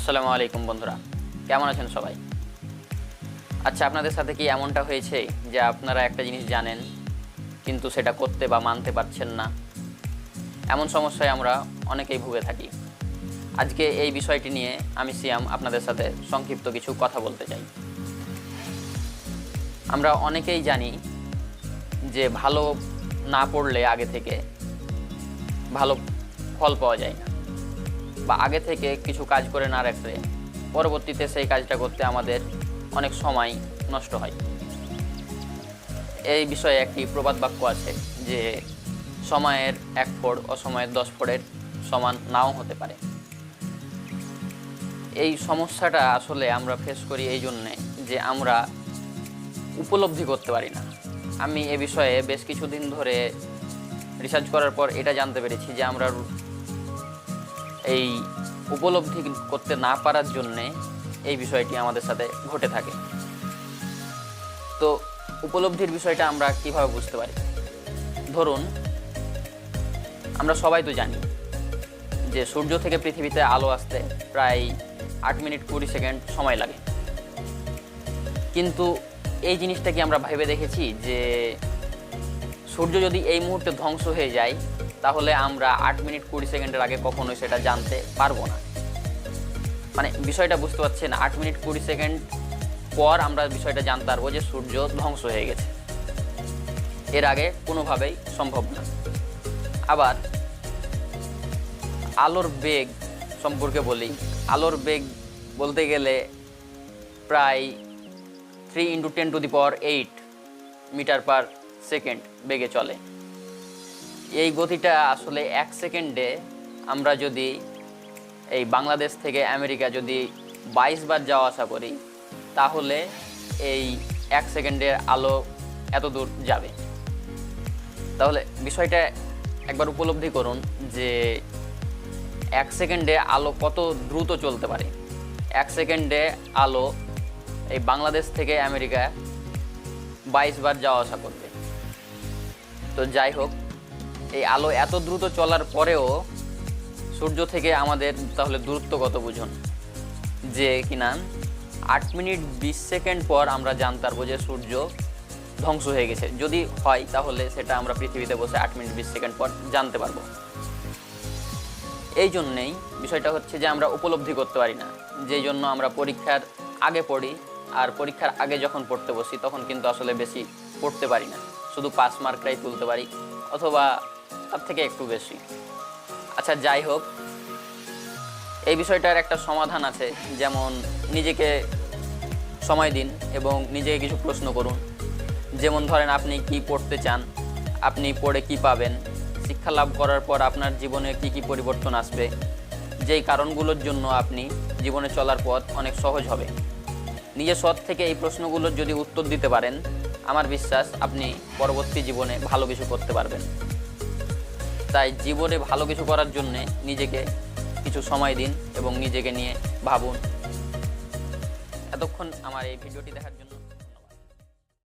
আসসালামু আলাইকুম বন্ধুরা। কেমন আছেন সবাই? আচ্ছা আপনাদের সাথে কি এমনটা হয়েছে যে আপনারা একটা জিনিস জানেন, কিন্তু সেটা করতে বা মানতে পারছেন না? এমন সমস্যায় আমরা অনেকেই ভুগে থাকি। আজকে এই বিষয়টি নিয়ে আমি সিয়াম আপনাদের সাথে সংক্ষিপ্ত কিছু কথা বলতে চাই। আমরা অনেকেই জানি যে ভালো না পড়লে আগে থেকে ভালো ফল পাওয়া যায় না। বা আগে থেকে কিছু কাজ করে না রাখলে পরবর্তীতে সেই কাজটা করতে আমাদের অনেক সময় নষ্ট হয়। এই বিষয়ে একটি প্রবাদ বাক্য আছে যে, সময়ের এক ফোড় অসময়ের দশ ফোড়ের সমান নাও হতে পারে। এই সমস্যাটা আসলে আমরা ফেস করি এই জন্যে যে, আমরা উপলব্ধি করতে পারি না। আমি এ বিষয়ে বেশ কিছুদিন ধরে রিসার্চ করার পর এটা জানতে পেরেছি যে, আমরা এই উপলব্ধি করতে না পারার জন্যে এই বিষয়টি আমাদের সাথে ঘটে থাকে। তো উপলব্ধির বিষয়টা আমরা কীভাবে বুঝতে পারি? ধরুন, আমরা সবাই তো জানি যে সূর্য থেকে পৃথিবীতে আলো আসতে প্রায় আট মিনিট কুড়ি সেকেন্ড সময় লাগে। কিন্তু এই জিনিসটা কি আমরা ভেবে দেখেছি যে সূর্য যদি এই মুহূর্তে ধ্বংস হয়ে যায় তাহলে আমরা আট মিনিট কুড়ি সেকেন্ডের আগে কখনোই সেটা জানতে পারব না। মানে বিষয়টা বুঝতে পারছেন, আট মিনিট কুড়ি সেকেন্ড পর আমরা বিষয়টা জানতে পারব যে সূর্য ধ্বংস হয়ে গেছে। এর আগে কোনোভাবেই সম্ভব না। আবার আলোর বেগ সম্পর্কে বলি। আলোর বেগ বলতে গেলে প্রায় three into ten to the power eight metre per second বেগে চলে। এই গতিটা আসলে এক সেকেন্ডে আমরা যদি এই বাংলাদেশ থেকে আমেরিকা যদি বাইশ বার যাওয়া আসা করি, তাহলে এই এক সেকেন্ডের আলো এত দূর যাবে। তাহলে বিষয়টা একবার উপলব্ধি করুন যে এক সেকেন্ডে আলো কত দ্রুত চলতে পারে। এক সেকেন্ডে আলো এই বাংলাদেশ থেকে আমেরিকা বাইশ বার যাওয়া আসা করবে। তো যাই হোক এই আলো এত দ্রুত চলার পরেও সূর্য থেকে আমাদের তাহলে দূরত্ব কত বুঝুন। যে কিনা আট মিনিট বিশ সেকেন্ড পর আমরা জানতে পারব যে সূর্য ধ্বংস হয়ে গেছে। যদি হয় তাহলে সেটা আমরা পৃথিবীতে বসে আট মিনিট বিশ সেকেন্ড পর জানতে পারব। এই জন্যেই বিষয়টা হচ্ছে যে আমরা উপলব্ধি করতে পারি না। যেই জন্য আমরা পরীক্ষার আগে পড়ি আর পরীক্ষার আগে যখন পড়তে বসি তখন কিন্তু আসলে বেশি পড়তে পারি না। শুধু পাস মার্কটাই তুলতে পারি অথবা তার থেকে একটু বেশি। আচ্ছা যাই হোক, এই বিষয়টার একটা সমাধান আছে, যেমন নিজেকে সময় দিন এবং নিজেকে কিছু প্রশ্ন করুন। যেমন ধরেন, আপনি কি পড়তে চান? আপনি পড়ে কি পাবেন? শিক্ষা লাভ করার পর আপনার জীবনে কি কি পরিবর্তন আসবে? যেই কারণগুলোর জন্য আপনি জীবনে চলার পথ অনেক সহজ হবে। নিজের সৎ থেকে এই প্রশ্নগুলোর যদি উত্তর দিতে পারেন, আমার বিশ্বাস আপনি পরবর্তী জীবনে ভালো কিছু করতে পারবেন। তাই জীবনে ভালো কিছু করার জন্যে নিজেকে কিছু সময় দিন এবং নিজেকে নিয়ে ভাবুন। এতক্ষণ আমার এই ভিডিওটি দেখার জন্য